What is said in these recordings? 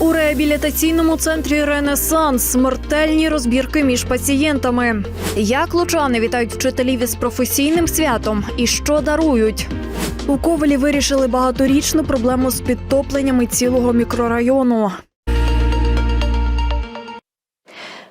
У реабілітаційному центрі Ренесанс смертельні розбірки між пацієнтами. Як лучани вітають вчителів із професійним святом і що дарують? У Ковелі вирішили багаторічну проблему з підтопленнями цілого мікрорайону.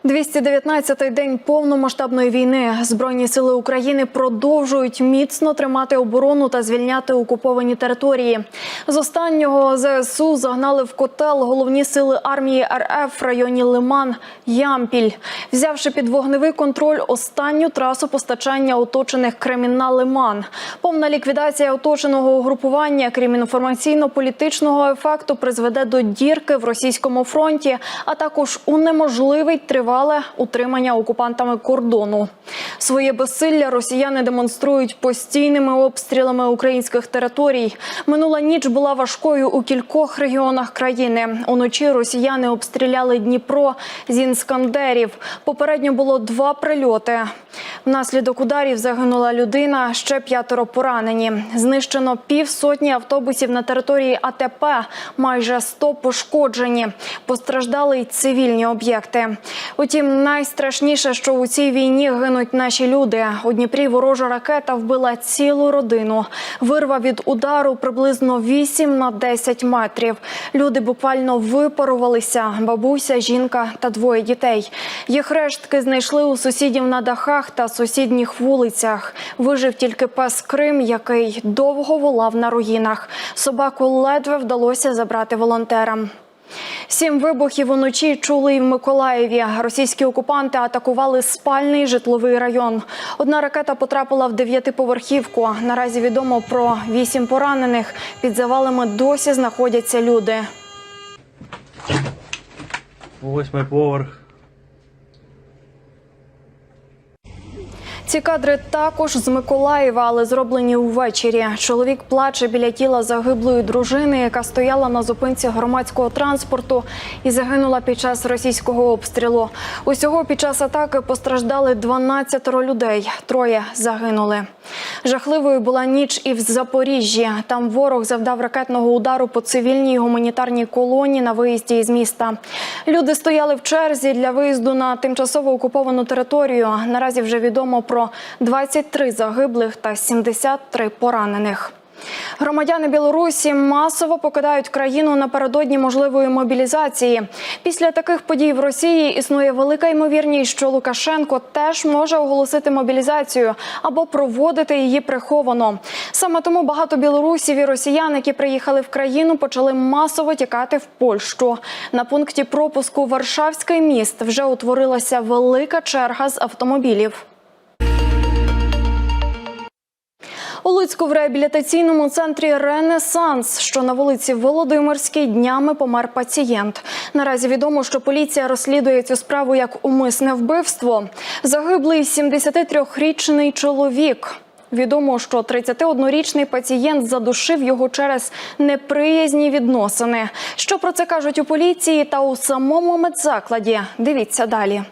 219-й день повномасштабної війни. Збройні сили України продовжують міцно тримати оборону та звільняти окуповані території. З останнього ЗСУ загнали в котел головні сили армії РФ в районі Лиман Ямпіль, взявши під вогневий контроль останню трасу постачання оточених Кремінна Лиман. Повна ліквідація оточеного угрупування, крім інформаційно-політичного ефекту, призведе до дірки в російському фронті, а також унеможливить тривале утримання окупантами кордону. Своє безсилля росіяни демонструють постійними обстрілами українських територій. Минула ніч була важкою у кількох регіонах країни. Уночі росіяни обстріляли Дніпро з інскандерів. Попередньо було два прильоти. Внаслідок ударів загинула людина, ще п'ятеро поранені. Знищено півсотні автобусів на території АТП, майже 100 пошкоджені. Постраждали й цивільні об'єкти. Утім, найстрашніше, що у цій війні гинуть наші люди. У Дніпрі ворожа ракета вбила цілу родину. Вирва від удару приблизно 8 на 10 метрів. Люди буквально випарувалися. Бабуся, жінка та двоє дітей. Їх рештки знайшли у сусідів на дахах та сусідніх вулицях. Вижив тільки пес Крим, який довго волав на руїнах. Собаку ледве вдалося забрати волонтерам. Сім вибухів уночі чули і в Миколаєві. Російські окупанти атакували спальний житловий район. Одна ракета потрапила в дев'ятиповерхівку. Наразі відомо про вісім поранених. Під завалами досі знаходяться люди. Восьмий поверх. Ці кадри також з Миколаєва, але зроблені увечері. Чоловік плаче біля тіла загиблої дружини, яка стояла на зупинці громадського транспорту і загинула під час російського обстрілу. Усього під час атаки постраждали 12 людей. Троє загинули. Жахливою була ніч і в Запоріжжі. Там ворог завдав ракетного удару по цивільній гуманітарній колоні на виїзді із міста. Люди стояли в черзі для виїзду на тимчасово окуповану територію. Наразі вже відомо про 23 загиблих та 73 поранених. Громадяни Білорусі масово покидають країну напередодні можливої мобілізації. Після таких подій в Росії існує велика ймовірність, що Лукашенко теж може оголосити мобілізацію або проводити її приховано. Саме тому багато білорусів і росіян, які приїхали в країну, почали масово тікати в Польщу. На пункті пропуску Варшавський міст вже утворилася велика черга з автомобілів. У Луцьку в реабілітаційному центрі Ренесанс, що на вулиці Володимирській, днями помер пацієнт. Наразі відомо, що поліція розслідує цю справу як умисне вбивство. Загиблий 73-річний чоловік. Відомо, що 31-річний пацієнт задушив його через неприязні відносини. Що про це кажуть у поліції та у самому медзакладі? Дивіться далі.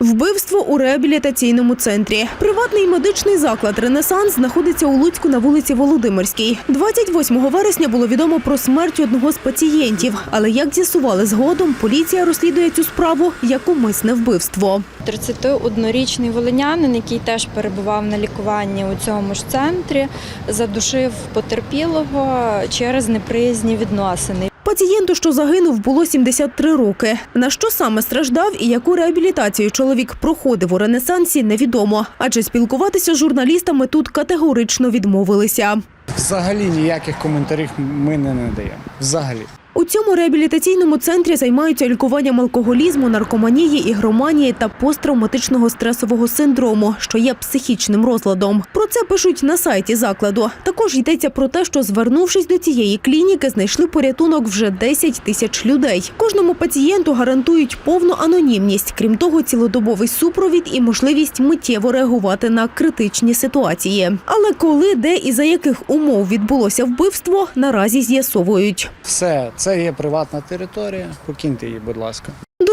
Вбивство у реабілітаційному центрі. Приватний медичний заклад Ренесанс знаходиться у Луцьку на вулиці Володимирській. 28 вересня було відомо про смерть одного з пацієнтів. Але як з'ясували згодом, поліція розслідує цю справу як умисне вбивство. 31-річний волинянин, який теж перебував на лікуванні у цьому ж центрі, задушив потерпілого через неприязні відносини. Пацієнту, що загинув, було 73 роки. На що саме страждав і яку реабілітацію чоловік проходив у Ренесансі, невідомо. Адже спілкуватися з журналістами тут категорично відмовилися. Взагалі ніяких коментарів ми не надаємо. Взагалі. У цьому реабілітаційному центрі займаються лікуванням алкоголізму, наркоманії, ігроманії та посттравматичного стресового синдрому, що є психічним розладом. Про це пишуть на сайті закладу. Також йдеться про те, що звернувшись до цієї клініки, знайшли порятунок вже 10 тисяч людей. Кожному пацієнту гарантують повну анонімність, крім того, цілодобовий супровід і можливість миттєво реагувати на критичні ситуації. Але коли, де і за яких умов відбулося вбивство, наразі з'ясовують. Все, це є приватна територія. Покиньте її, будь ласка.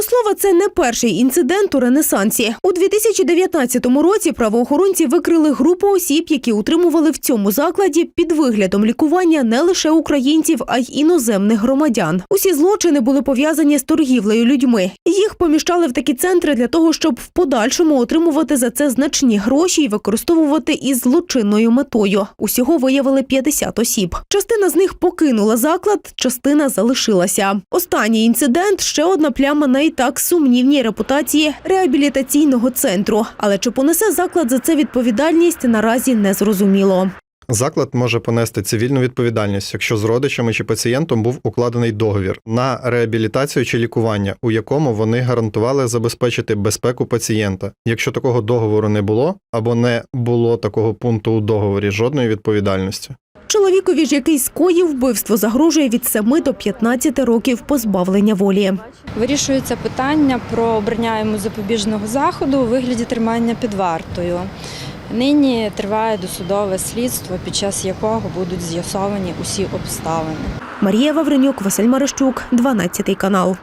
Слова, це не перший інцидент у Ренесансі. У 2019 році правоохоронці викрили групу осіб, які утримували в цьому закладі під виглядом лікування не лише українців, а й іноземних громадян. Усі злочини були пов'язані з торгівлею людьми. Їх поміщали в такі центри для того, щоб в подальшому отримувати за це значні гроші і використовувати із злочинною метою. Усього виявили 50 осіб. Частина з них покинула заклад, частина залишилася. Останній інцидент ще одна пляма на так сумнівній репутації реабілітаційного центру. Але чи понесе заклад за це відповідальність наразі не зрозуміло. Заклад може понести цивільну відповідальність, якщо з родичами чи пацієнтом був укладений договір на реабілітацію чи лікування, у якому вони гарантували забезпечити безпеку пацієнта. Якщо такого договору не було або не було такого пункту у договорі, жодної відповідальності. Чоловікові ж, який скоїв вбивство, загрожує від 7 до 15 років позбавлення волі. Вирішується питання про обрання йому запобіжного заходу у вигляді тримання під вартою. Нині триває досудове слідство, під час якого будуть з'ясовані усі обставини. Марія Вавренюк, Василь Марищук, 12 канал.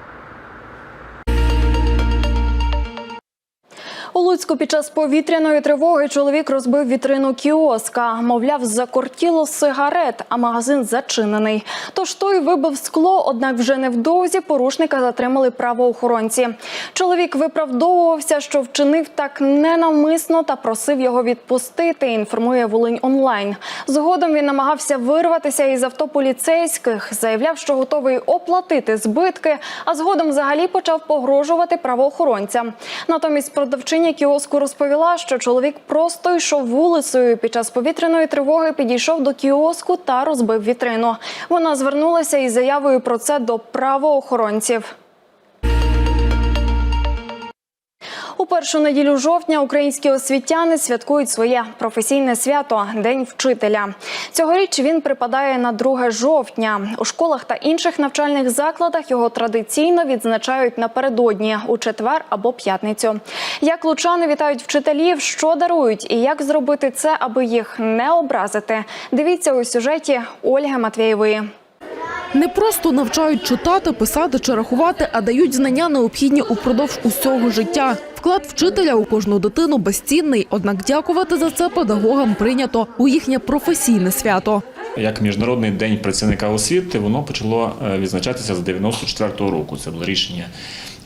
Луцьку під час повітряної тривоги чоловік розбив вітрину кіоска. Мовляв, закортіло сигарет, а магазин зачинений. Тож той вибив скло, однак вже невдовзі порушника затримали правоохоронці. Чоловік виправдовувався, що вчинив так ненавмисно та просив його відпустити. Інформує Волинь онлайн. Згодом він намагався вирватися із авто поліцейських, заявляв, що готовий оплатити збитки, а згодом взагалі почав погрожувати правоохоронцям. Натомість продавчиня кіоску розповіла, що чоловік просто йшов вулицею. Під час повітряної тривоги підійшов до кіоску та розбив вітрину. Вона звернулася із заявою про це до правоохоронців. У першу неділю жовтня українські освітяни святкують своє професійне свято День вчителя. Цьогоріч він припадає на 2 жовтня. У школах та інших навчальних закладах його традиційно відзначають напередодні у четвер або п'ятницю. Як лучани вітають вчителів, що дарують і як зробити це, аби їх не образити. Дивіться у сюжеті Ольги Матвєєвої. Не просто навчають читати, писати чи рахувати, а дають знання необхідні упродовж усього життя. Вклад вчителя у кожну дитину безцінний, однак дякувати за це педагогам прийнято у їхнє професійне свято. Як міжнародний день працівника освіти, воно почало е, відзначатися з 94-го року. Це було рішення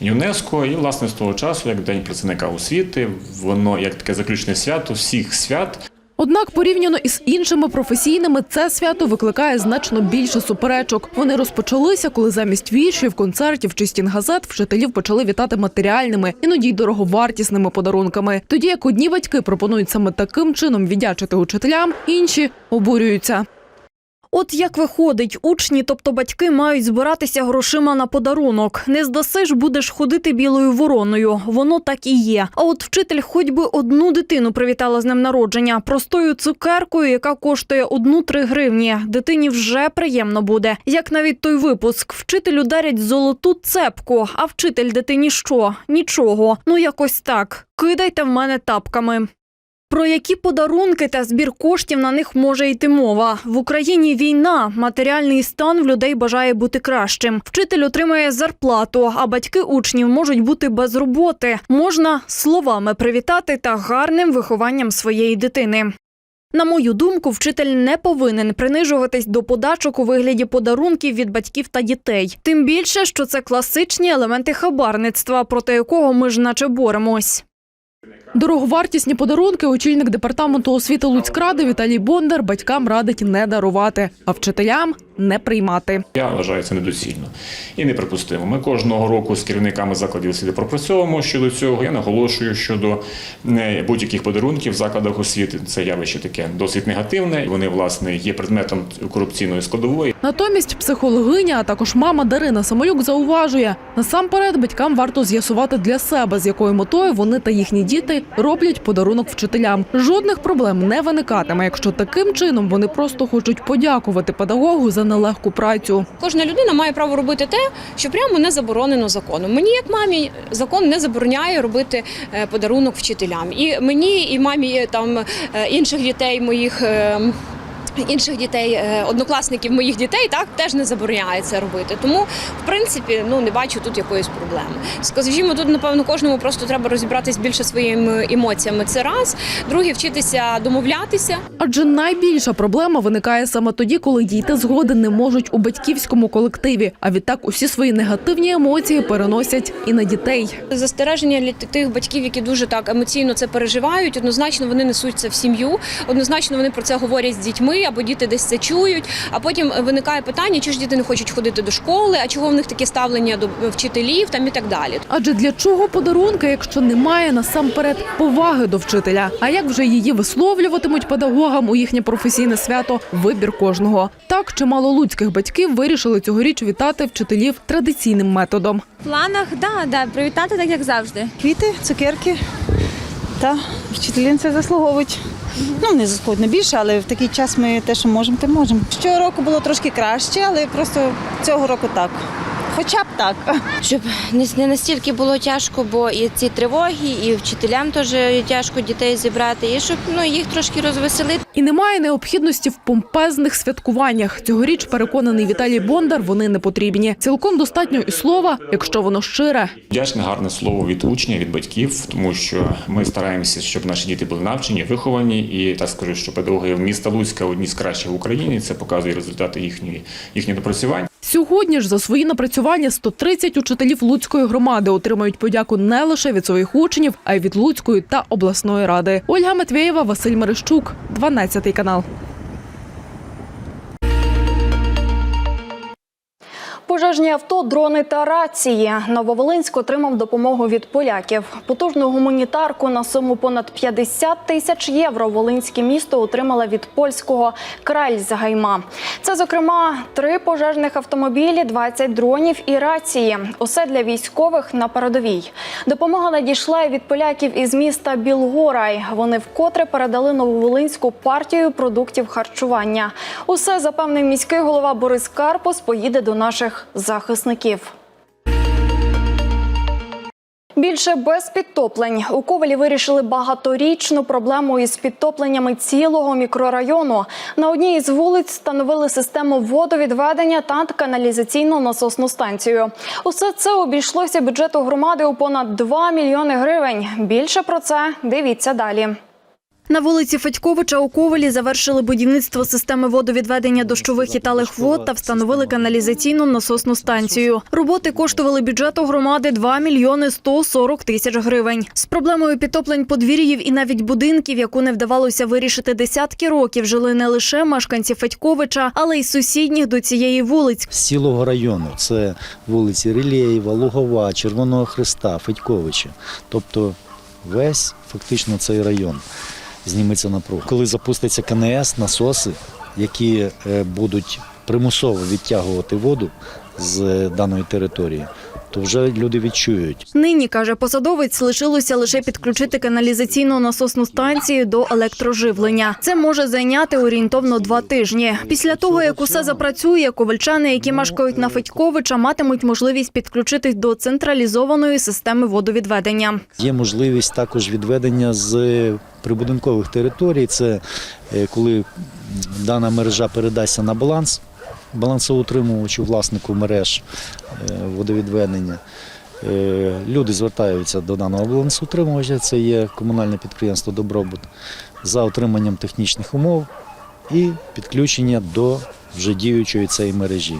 ЮНЕСКО. І власне з того часу, як День працівника освіти, воно як таке заключне свято всіх свят. Однак, порівняно із іншими професійними, це свято викликає значно більше суперечок. Вони розпочалися, коли замість віршів, концертів чи стінгазет вчителів почали вітати матеріальними, іноді й дороговартісними подарунками. Тоді як одні батьки пропонують саме таким чином віддячити учителям, інші обурюються. От як виходить, учні, тобто батьки, мають збиратися грошима на подарунок. Не здасиш, будеш ходити білою вороною. Воно так і є. А от вчитель хоч би одну дитину привітала з ним народження простою цукеркою, яка коштує одну-три гривні. Дитині вже приємно буде. Як навіть той випуск, вчителю дарять золоту цепку, а вчитель дитині що? Нічого. Ну якось так. Кидайте в мене тапками. Про які подарунки та збір коштів на них може йти мова? В Україні війна, матеріальний стан в людей бажає бути кращим. Вчитель отримує зарплату, а батьки учнів можуть бути без роботи. Можна словами привітати та гарним вихованням своєї дитини. На мою думку, вчитель не повинен принижуватись до подачок у вигляді подарунків від батьків та дітей. Тим більше, що це класичні елементи хабарництва, проти якого ми ж наче боремось. Дороговартісні подарунки очільник департаменту освіти Луцькради Віталій Бондар батькам радить не дарувати, а вчителям не приймати. Я вважаю це недоцільно і неприпустимо. Ми кожного року з керівниками закладів освіти пропрацьовуємо щодо цього. Я наголошую щодо е, будь-яких подарунків в закладах освіти. Це явище таке досить негативне. Вони власне є предметом корупційної складової. Натомість психологиня, а також мама Дарина Самолюк зауважує, насамперед батькам варто з'ясувати для себе, з якою метою вони та їхні діти роблять подарунок вчителям. Жодних проблем не виникатиме, якщо таким чином вони просто хочуть подякувати педагогу за нелегку працю. Кожна людина має право робити те, що прямо не заборонено законом. Мені, як мамі, закон не забороняє робити е, подарунок вчителям. І мені, і мамі там е, інших дітей моїх. Інших дітей, е, однокласників моїх дітей, так теж не забороняє це робити. Тому, в принципі, ну не бачу тут якоїсь проблеми. Скажімо, тут напевно кожному просто треба розібратись більше своїми емоціями. Це раз. Друге, вчитися домовлятися. Адже найбільша проблема виникає саме тоді, коли дійти згоди не можуть у батьківському колективі. А відтак усі свої негативні емоції переносять і на дітей. Застереження для тих батьків, які дуже так емоційно це переживають. Однозначно вони несуть це в сім'ю. Однозначно вони про це говорять з дітьми, або діти десь це чують. А потім виникає питання, чого ж діти не хочуть ходити до школи, а чого в них таке ставлення до вчителів там і так далі. Адже для чого подарунки, якщо немає насамперед поваги до вчителя? А як вже її висловлюватимуть педагогам у їхнє професійне свято? Вибір кожного. Так чимало луцьких батьків вирішили цьогоріч вітати вчителів традиційним методом. В планах, да, да, привітати так, як завжди. Квіти, цукерки. Та вчителі це заслуговують. Ну, не заходно більше, але в такий час ми те, що можемо, те можемо. Щороку було трошки краще, але просто цього року так. Хоча б так. Щоб не, настільки було тяжко, бо і ці тривоги, і вчителям теж тяжко дітей зібрати, і щоб ну, їх трошки розвеселити. І немає необхідності в помпезних святкуваннях. Цьогоріч переконаний Віталій Бондар. Вони не потрібні. Цілком достатньо і слова, якщо воно щире. Вдячне гарне слово від учня, від батьків, тому що ми стараємося, щоб наші діти були навчені, виховані, і так скажу, що педагоги міста Луцька одні з кращих в Україні. Це показує результати їхньої їхніх напрацювань. Сьогодні ж за свої напрацювання 130 учителів Луцької громади отримають подяку не лише від своїх учнів, а й від Луцької та обласної ради. Ольга Матвєєва, Василь Мерещук, 12 канал. Пожежні авто, дрони та рації. Нововолинськ отримав допомогу від поляків. Потужну гуманітарку на суму понад 50 тисяч євро Волинське місто отримало від польського Кральзгайма. Це, зокрема, три пожежних автомобілі, 20 дронів і рації. Усе для військових на передовій. Допомога надійшла і від поляків із міста Білгорай. Вони вкотре передали нововолинську партію продуктів харчування. Усе запевнив міський голова Борис Карпус. Поїде до наших захисників. Більше без підтоплень у Ковалі вирішили багаторічну проблему із підтопленнями цілого мікрорайону. На одній із вулиць встановили систему водовідведення та каналізаційну насосну станцію. Усе це обійшлося бюджету громади у понад 2 мільйони гривень. Більше про це дивіться далі. На вулиці Федьковича у Ковалі завершили будівництво системи водовідведення дощових і талих вод та встановили каналізаційну насосну станцію. Роботи коштували бюджету громади 2 мільйони 140 тисяч гривень. З проблемою підтоплень подвір'їв і навіть будинків, яку не вдавалося вирішити десятки років, жили не лише мешканці Федьковича, але й сусідніх до цієї вулиць. з цілого району. Це вулиці Рілєєва, Лугова, Червоного Христа, Федьковича. Тобто весь фактично цей район зніметься напруга. Коли запуститься КНС, насоси, які е, будуть примусово відтягувати воду з е, даної території, то вже люди відчують. Нині, каже посадовець, лишилося лише підключити каналізаційну насосну станцію до електроживлення. Це може зайняти орієнтовно два тижні. Після того, як усе запрацює, ковальчани, які мешкають на Федьковича, матимуть можливість підключитись до централізованої системи водовідведення. Є можливість також відведення з прибудинкових територій. Це е, коли дана мережа передасться на баланс балансоутримувачу, власнику мереж е, водовідведення. Е, Люди звертаються до даного балансоутримувача, це є комунальне підприємство Добробут, за отриманням технічних умов і підключення до вже діючої цієї мережі.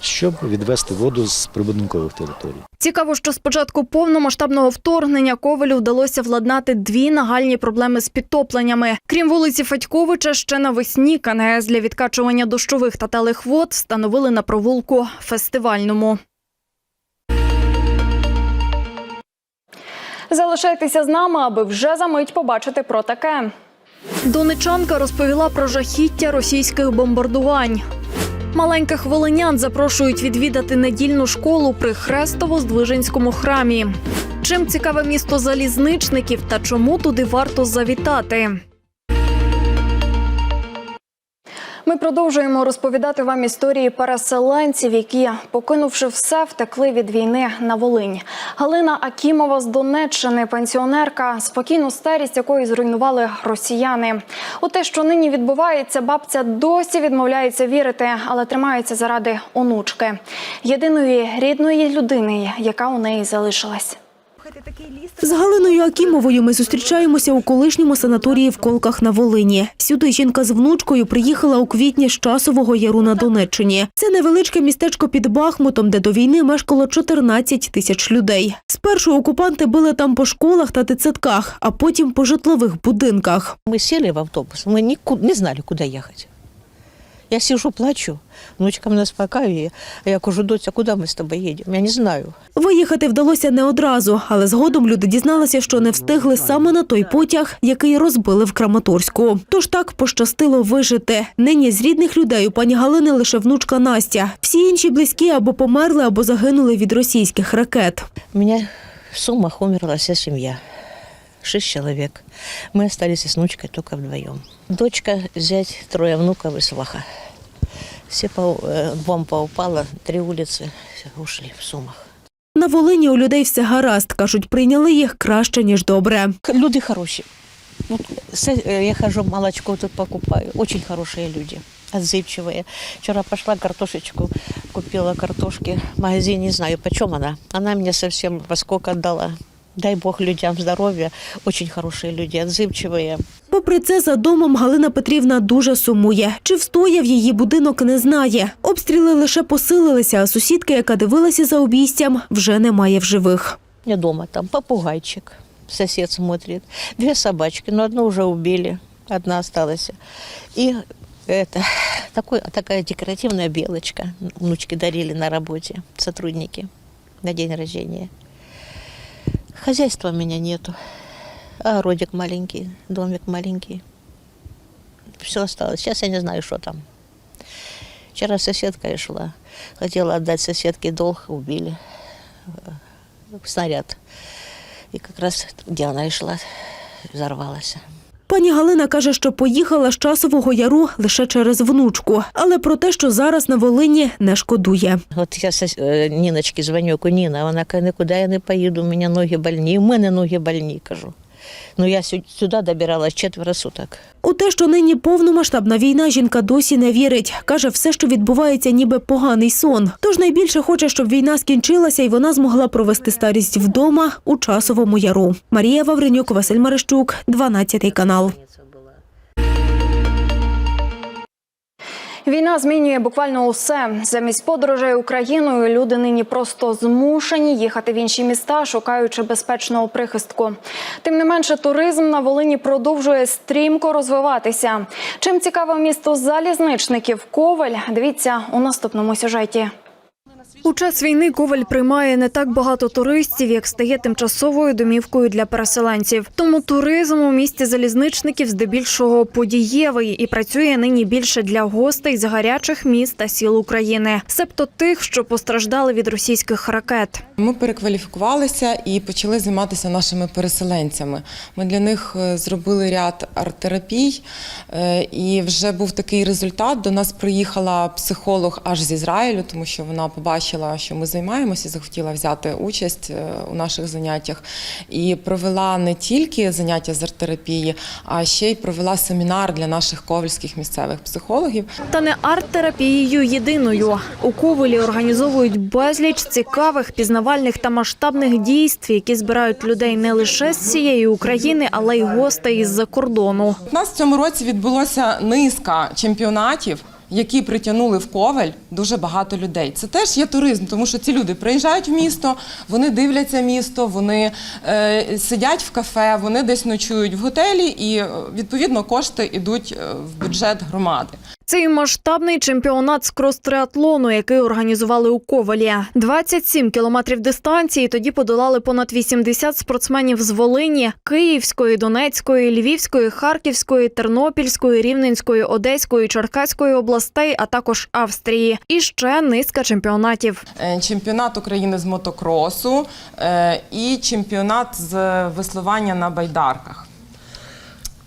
Щоб відвести воду з прибудинкових територій. Цікаво, що спочатку повномасштабного вторгнення Ковалю вдалося владнати дві нагальні проблеми з підтопленнями. Крім вулиці Федьковича, ще навесні КНС для відкачування дощових та талих вод встановили на провулку фестивальному. Залишайтеся з нами, аби вже за мить побачити про таке. Донечанка розповіла про жахіття російських бомбардувань. Маленьких волинян запрошують відвідати недільну школу при Хрестово-Здвиженському храмі. Чим цікаве місто залізничників та чому туди варто завітати? Ми продовжуємо розповідати вам історії переселенців, які, покинувши все, втекли від війни на Волинь. Галина Акімова з Донеччини, пенсіонерка, спокійну старість якої зруйнували росіяни. У те, що нині відбувається, бабця досі відмовляється вірити, але тримається заради онучки, єдиної рідної людини, яка у неї залишилась. З Галиною Акімовою ми зустрічаємося у колишньому санаторії в Колках на Волині. Сюди жінка з внучкою приїхала у квітні з часового яру на Донеччині. Це невеличке містечко під Бахмутом, де до війни мешкало 14 тисяч людей. Спершу окупанти били там по школах та дитсадках, а потім по житлових будинках. Мы сели в автобус, мы нику- не знали, куда ехать. Я сижу, плачу, внучка мене. А я кажу, доця, куди ми з тобою їдемо? Я не знаю. Виїхати вдалося не одразу, але згодом люди дізналися, що не встигли саме на той потяг, який розбили в Краматорську. Тож так пощастило вижити. Нині з рідних людей у пані Галини лише внучка Настя. Всі інші близькі або померли, або загинули від російських ракет. У меня в Сумах умерла вся семья. Шесть человек. Мы остались с внучкой только вдвоем. Дочка, зять, трое внуков и сваха. Все по, э, бомба упала, три улицы все, ушли в Сумах. На Волині у людей все гаразд. кажуть, прийняли їх краще ніж добре. К- Люди хорошие. Вот, с- э, я хожу, молочко тут покупаю. Очень хорошие люди, отзывчивые. Вчера пошла картошечку, купила картошки в магазине, не знаю, почем она. Она мне совсем во сколько отдала. Дай Бог людям здоровья. Очень хорошие люди, отзывчивые. Попри це, за домом Галина Петрівна дуже сумує. Чи встояв її будинок, не знає. Обстріли лише посилилися, а сусідка, яка дивилася за обійстям, вже немає в живих. У меня дома там попугайчик, сосед смотрит. Две собачки, но одну уже убили, одна осталась. И это, такой, такая декоративная белочка. Внучки дарили на работе, сотрудники, на день рождения. Хозяйства у меня нету. Огородик маленький, домик маленький. Все осталось. Сейчас я не знаю, что там. Вчера соседка и шла. Хотела отдать соседке долг, убили. Снаряд. И как раз где она и шла, взорвалась. Пані Галина каже, що поїхала з часового яру лише через внучку, але про те, що зараз на Волині, не шкодує. От я е, Ніночки дзвоню, Ніна, вона каже, нікуди я не поїду, у мене ноги больні, у мене ноги больні, кажу. Ну я сю- сюди добиралась четверо суток. У те, що нині повномасштабна війна, жінка досі не вірить. Каже, все, що відбувається, ніби поганий сон. Тож найбільше хоче, щоб війна скінчилася і вона змогла провести старість вдома у часовому яру. Марія Вавренюк, Василь Марищук, 12 канал. Війна змінює буквально усе. Замість подорожей Україною люди нині просто змушені їхати в інші міста, шукаючи безпечного прихистку. Тим не менше, туризм на Волині продовжує стрімко розвиватися. Чим цікаве місто залізничників Коваль? Дивіться у наступному сюжеті. У час війни Коваль приймає не так багато туристів, як стає тимчасовою домівкою для переселенців. Тому туризм у місті залізничників здебільшого подієвий і працює нині більше для гостей з гарячих міст та сіл України, себто тих, що постраждали від російських ракет. Ми перекваліфікувалися і почали займатися нашими переселенцями. Ми для них е, зробили ряд арт-терапій, е, і вже був такий результат. До нас приїхала психолог аж з Ізраїлю, тому що вона побачила, що ми займаємося, захотіла взяти участь е, у наших заняттях. І провела не тільки заняття з арт-терапії, а ще й провела семінар для наших ковальських місцевих психологів. Та не арт-терапією єдиною. У Ковелі організовують безліч цікавих, пізнавальних та масштабних дійств, які збирають людей не лише з цієї України, але й гостей із-за кордону. У нас в цьому році відбулося низка чемпіонатів які притягнули в Ковель дуже багато людей. Це теж є туризм, тому що ці люди приїжджають в місто, вони дивляться місто, вони е, сидять в кафе, вони десь ночують в готелі, і е, відповідно кошти йдуть е, в бюджет громади. Цей масштабний чемпіонат з крос-триатлону, який організували у Ковалі. 27 кілометрів дистанції тоді подолали понад 80 спортсменів з Волині, Київської, Донецької, Львівської, Харківської, Тернопільської, Рівненської, Одеської, Черкаської областей, а також Австрії. І ще низка чемпіонатів. Е, чемпіонат України з мотокросу е, і чемпіонат з веслування на байдарках.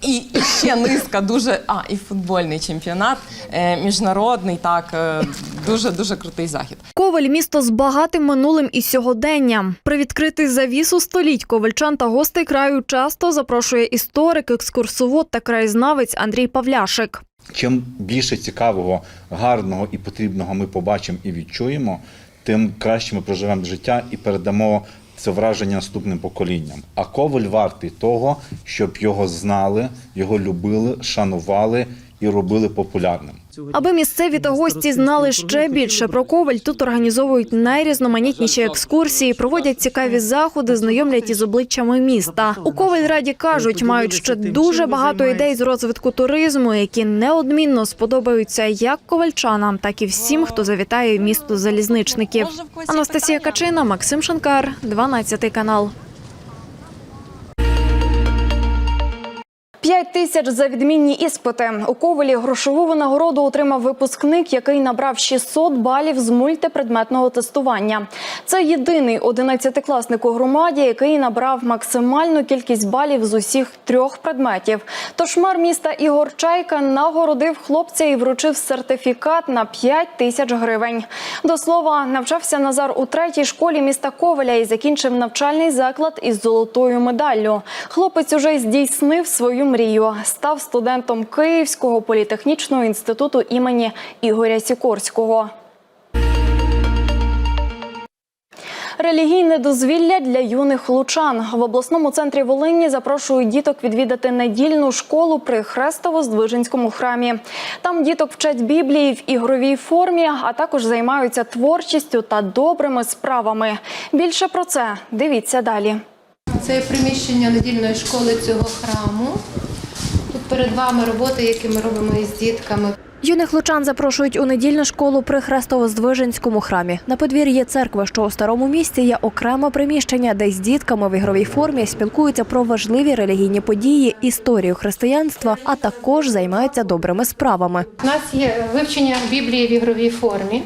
І, ще низка дуже. А, і футбольний чемпіонат е, міжнародний, так, е, дуже дуже крутий захід. Коваль місто з багатим минулим і сьогоденням. Привідкритий завісу століть ковальчан та гостей краю часто запрошує історик, екскурсовод та краєзнавець Андрій Павляшик. Чим більше цікавого, гарного і потрібного ми побачимо і відчуємо, тим краще ми проживемо життя і передамо це враження наступним поколінням. А Коваль вартий того, щоб його знали, його любили, шанували і робили популярним. Аби місцеві та гості знали ще більше про Коваль, тут організовують найрізноманітніші екскурсії, проводять цікаві заходи, знайомлять із обличчями міста. У Ковальраді кажуть, мають ще дуже багато ідей з розвитку туризму, які неодмінно сподобаються як ковальчанам, так і всім, хто завітає місто залізничників. Анастасія Качина, Максим Шанкар, 12 канал. П'ять тисяч за відмінні іспити. У Ковалі грошову винагороду отримав випускник, який набрав 600 балів з мультипредметного тестування. Це єдиний одинадцятикласник у громаді, який набрав максимальну кількість балів з усіх трьох предметів. Тож мер міста Ігор Чайка нагородив хлопця і вручив сертифікат на 5 тисяч гривень. До слова, навчався Назар у третій школі міста Коваля і закінчив навчальний заклад із золотою медаллю. Хлопець уже здійснив свою мрію. Став студентом Київського політехнічного інституту імені Ігоря Сікорського. Релігійне дозвілля для юних лучан в обласному центрі Волині запрошують діток відвідати недільну школу при Хрестово-Здвиженському храмі. Там діток вчать Біблії в ігровій формі, а також займаються творчістю та добрими справами. Більше про це дивіться далі. Це приміщення недільної школи цього храму. Перед вами роботи, які ми робимо із дітками. Юних лучан запрошують у недільну школу при Хрестово-Здвиженському храмі. На подвір'ї церкви, що у старому місті, є окреме приміщення, де з дітками в ігровій формі спілкуються про важливі релігійні події, історію християнства, а також займаються добрими справами. У нас є вивчення Біблії в ігровій формі.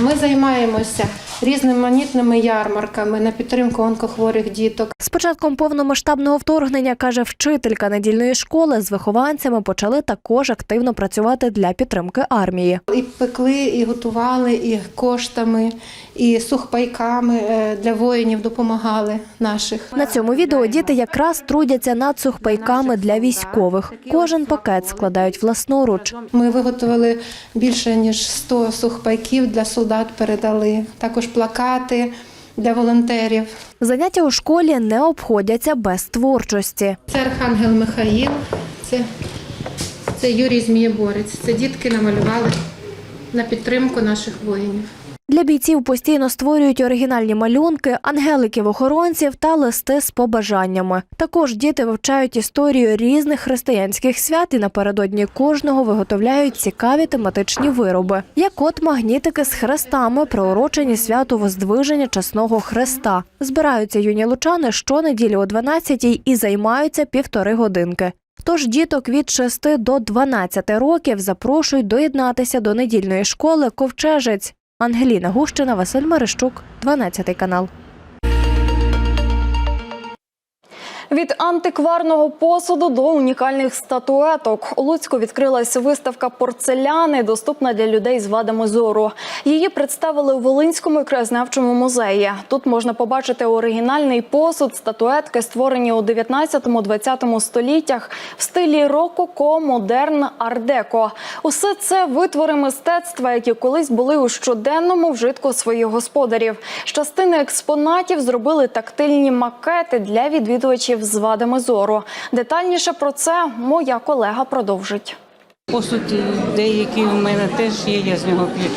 Ми займаємося різноманітними ярмарками на підтримку онкохворих діток. З початком повномасштабного вторгнення, каже вчителька недільної школи, з вихованцями почали також активно працювати для підтримки армії. І пекли, і готували, і коштами, і сухпайками е, для воїнів допомагали наших. На цьому відео діти якраз трудяться над сухпайками для військових. Кожен пакет складають власноруч. Ми виготовили більше ніж 100 сухпайків для солдат. Передали також плакати для волонтерів. Заняття у школі не обходяться без творчості. Це Архангел Михаїл, це, це Юрій Змієборець. Це дітки намалювали на підтримку наших воїнів. Для бійців постійно створюють оригінальні малюнки, ангеликів-охоронців та листи з побажаннями. Також діти вивчають історію різних християнських свят і напередодні кожного виготовляють цікаві тематичні вироби, як от магнітики з хрестами, приурочені святу Воздвиження Чесного Христа. Збираються юні лучани щонеділі о 12-й і займаються півтори годинки. Тож діток від 6 до 12 років запрошують доєднатися до недільної школи Ковчежець. Ангеліна Гущина, Василь Марищук, 12 канал. Від антикварного посуду до унікальних статуеток у Луцьку відкрилася виставка порцеляни, доступна для людей з вадами зору. Її представили у Волинському краєзнавчому музеї. Тут можна побачити оригінальний посуд, статуетки, створені у 19-20 століттях в стилі рококо, модерн, ардеко. Усе це витвори мистецтва, які колись були у щоденному вжитку своїх господарів. Частини експонатів зробили тактильні макети для відвідувачів з вадами зору. Детальніше про це моя колега продовжить. Посуд деякий у мене теж є, я з нього п'ю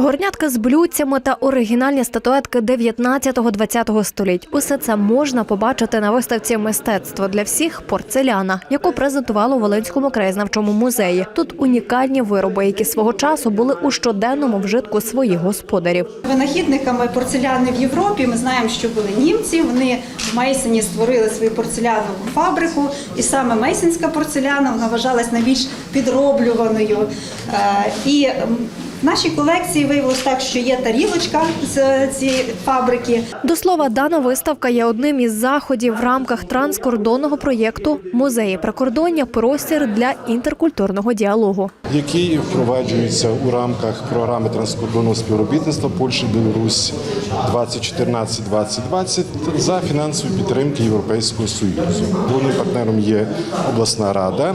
Горнятка з блюдцями та оригінальні статуетки 19-20 століть. Усе це можна побачити на виставці мистецтво для всіх порцеляна, яку презентували у Волинському краєзнавчому музеї. Тут унікальні вироби, які свого часу були у щоденному вжитку своїх господарів. Винахідниками порцеляни в Європі ми знаємо, що були німці. Вони в Мейсені створили свою порцелянову фабрику, і саме мейсенська порцеляна вона вважалась найбільш підроблюваною. Е, І в нашій колекції виявилось так, що є тарілочка з цієї фабрики. До слова, дана виставка є одним із заходів в рамках транскордонного проєкту Музеї прикордоння простір для інтеркультурного діалогу. який впроваджується у рамках програми транскордонного співробітництва Польща Білорусь 2014-2020 за фінансової підтримки Європейського Союзу. Головним партнером є обласна рада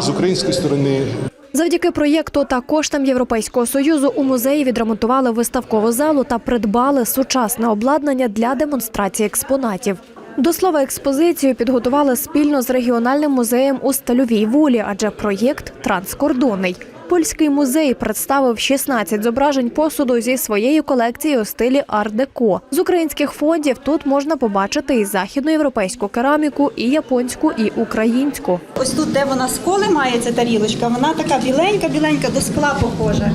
з української сторони. Завдяки проєкту та коштам Європейського союзу у музеї відремонтували виставкову залу та придбали сучасне обладнання для демонстрації експонатів. До слова, експозицію підготували спільно з регіональним музеєм у Стальовій Волі, адже проєкт транскордонний. Польський музей представив 16 зображень посуду зі своєї колекції у стилі ар-деко. З українських фондів тут можна побачити і західноєвропейську кераміку, і японську, і українську. Ось тут, де вона сколи має ця тарілочка, вона така біленька, біленька, до скла похожа.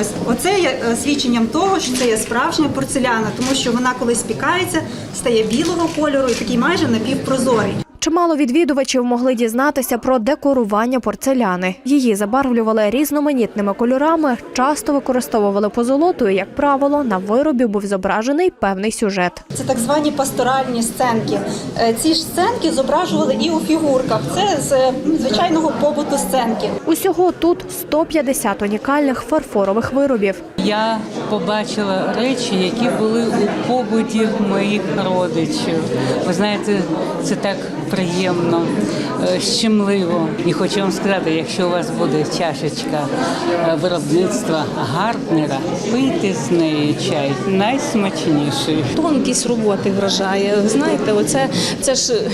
Ось оце є е, свідченням того, що це є справжня порцеляна, тому що вона коли спікається, стає білого кольору і такий майже напівпрозорий. Чимало відвідувачів могли дізнатися про декорування порцеляни. Її забарвлювали різноманітними кольорами, часто використовували позолоту. і, Як правило, на виробі був зображений певний сюжет. Це так звані пасторальні сценки. Е, Ці ж сценки зображували і у фігурках. Це з звичайного побуту сценки. Усього тут 150 унікальних фарфорових виробів. Я побачила речі, які були у побуті моїх родичів. Ви знаєте, це так приємно, е, щемливо. І хочу вам сказати, якщо у вас буде чашечка е, виробництва Гартнера, пийте з неї чай найсмачніший. Тонкість роботи вражає. Знаєте, оце це ж е,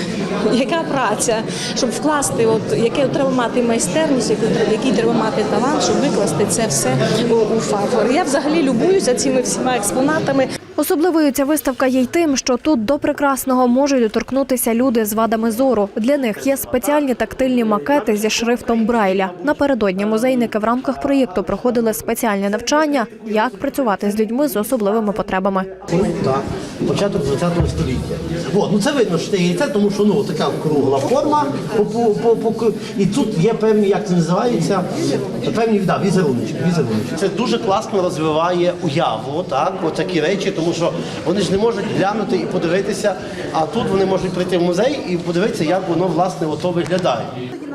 яка праця, щоб вкласти, от яке треба мати майстерність, яку який треба мати талант, щоб викласти це все у, у фарфор. Я взагалі любуюся цими всіма експонатами. Особливою ця виставка є й тим, що тут до прекрасного можуть доторкнутися люди з вадами зору. Для них є спеціальні тактильні макети зі шрифтом Брайля. Напередодні музейники в рамках проєкту проходили спеціальне навчання, як працювати з людьми з особливими потребами. Так, початок 20 століття. От, ну це видно, що це яйце, тому що ну така кругла форма, по, по, по, по, і тут є певні, як це називається, певні да, візеруночки, візеруночки. Це дуже класно розвиває уяву, так, отакі речі, тому що вони ж не можуть глянути і подивитися, а тут вони можуть прийти в музей і подивитися, як воно власне ото виглядає.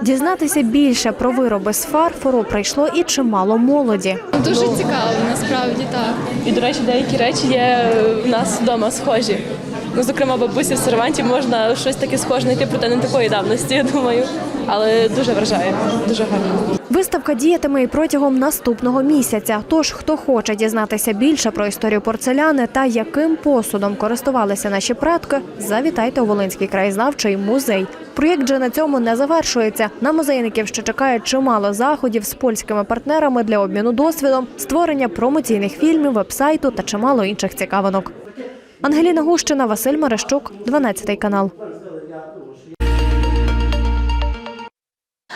Дізнатися більше про вироби з фарфору прийшло і чимало молоді. Дуже цікаво, насправді так. І до речі, деякі речі є в нас вдома схожі. Ну, зокрема, бабусі в серванті можна щось таке схоже знайти, проте не такої давності, я думаю. Але дуже вражає, дуже гарно. Виставка діятиме і протягом наступного місяця. Тож, хто хоче дізнатися більше про історію порцеляни та яким посудом користувалися наші предки, завітайте у Волинський краєзнавчий музей. Проєкт же на цьому не завершується. На музейників ще чекає чимало заходів з польськими партнерами для обміну досвідом, створення промоційних фільмів, вебсайту та чимало інших цікавинок. Ангеліна Гущина, Василь Мерещук, 12 канал.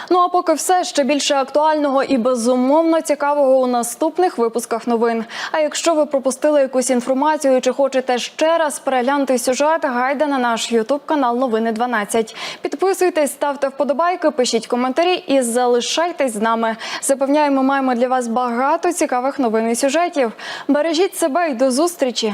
Ну а поки все ще більше актуального і безумовно цікавого у наступних випусках новин. А якщо ви пропустили якусь інформацію чи хочете ще раз переглянути сюжет, гайда на наш Ютуб канал Новини 12. Підписуйтесь, ставте вподобайки, пишіть коментарі і залишайтесь з нами. Запевняємо, маємо для вас багато цікавих новин і сюжетів. Бережіть себе і до зустрічі.